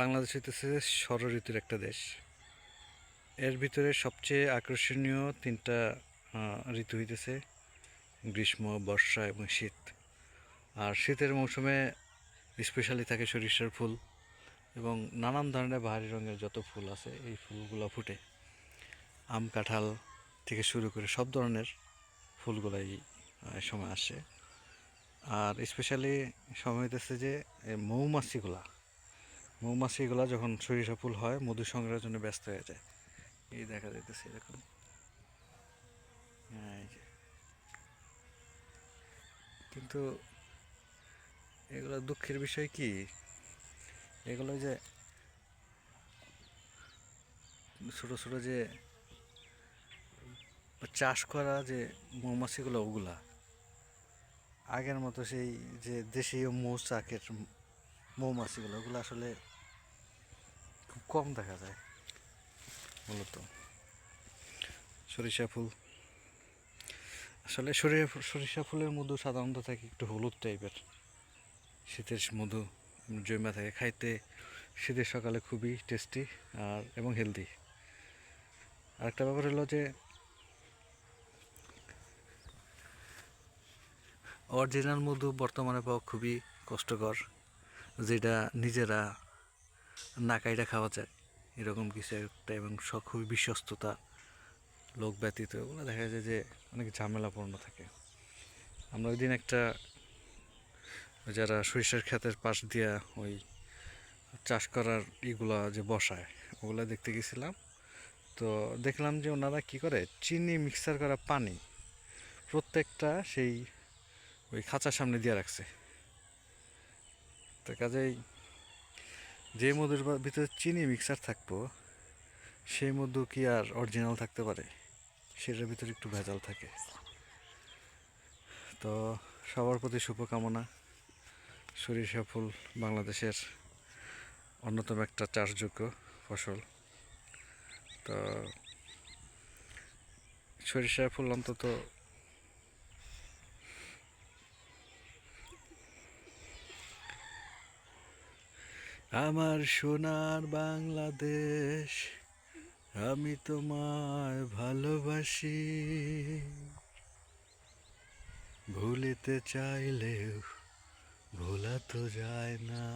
বাংলাদেশ হইতেছে ষড় ঋতুর একটা দেশ। এর ভিতরে সবচেয়ে আকর্ষণীয় তিনটা ঋতু হইতেছে, গ্রীষ্ম, বর্ষা এবং শীত। আর শীতের মৌসুমে স্পেশালি থাকে সরিষার ফুল এবং নানান ধরনের বাহারি রঙের যত ফুল আছে, এই ফুলগুলো ফুটে। আম, কাঁঠাল থেকে শুরু করে সব ধরনের ফুলগুলাই সময় আসে। আর স্পেশালি সময় হইতেছে যে মৌমাছিগুলা। মৌমাছিগুলা যখন সরিষা ফুল হয়, মধু সংগ্রহের জন্য ব্যস্ত হয়ে যায়। এই দেখা যাইতেছে এরকম। হ্যাঁ। কিন্তু এগুলো দুঃখের বিষয় কি? এগুলো যে ছোট ছোট যে চাষ করা যে মৌমাছিগুলো, ওগুলা। আগের মতো সেই যে দেশীয় মৌচাকের মৌমাছিগুলো, ওগুলো আসলে খুব কম দেখা যায়, মূলত। সরিষা ফুল। আসলে সরিষা সরিষা ফুলের মধু সাধারণত থাকে একটু হলুদ টাইপের। শীতের মধু, জমা থাকে। খাইতে শীতের সকালে খুবই টেস্টি আর, এবং হেলদি আরেকটা ব্যাপার হলো যে অরিজিনাল মধু বর্তমানে পাওয়া খুবই কষ্টকর, যেটা নিজেরা না কাইটা খাওয়া যায়। এরকম কিছু একটা এবং খুবই বিশ্বস্ততা লোক ব্যতীত ওগুলো দেখা যায় যে অনেক ঝামেলাপূর্ণ থাকে। আমরা ওই দিন একটা যারা সরিষার ক্ষেতের পাশ দিয়া ওই চাষ করার ইগুলা যে বসায়, ওগুলা দেখতে গেছিলাম। তো দেখলাম যে ওনারা কি করে, চিনি মিক্সার করা পানি প্রত্যেকটা সেই ওই খাঁচার সামনে দিয়ে রাখছে। তো কাজেই যে মধুর ভিতরে চিনি মিক্সার থাকব, সেই মধু কি আর অরিজিনাল থাকতে পারে? সেটার ভিতরে একটু ভেজাল থাকে। তো সবার প্রতি শুভকামনা। সরিষা ফুল বাংলাদেশের অন্যতম একটা চাষযোগ্য ফসল। তো সরিষা ফুল অন্তত আমার সোনার বাংলাদেশ, আমি তোমায় ভালোবাসি। ভুলিতে চাইলেও ভোলা তো যায় না।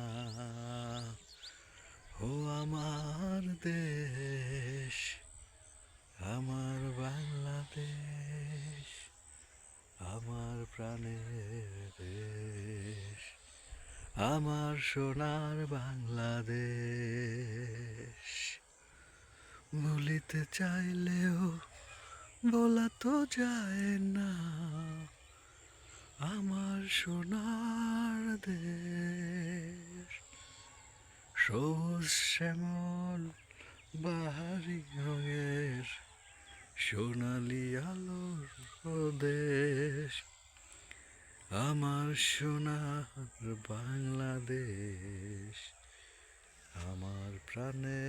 ও আমার দেশ, আমার বাংলাদেশ, আমার প্রাণের আমার সোনার বাংলাদেশ। ভুলিতে চাইলেও বলা তো যায় না, আমার সোনার দেশ। সবুজ শ্যামল বাহারি রঙের সোনালি আলোর দেশ আমার সোনার বাংলাদেশ আমার প্রাণে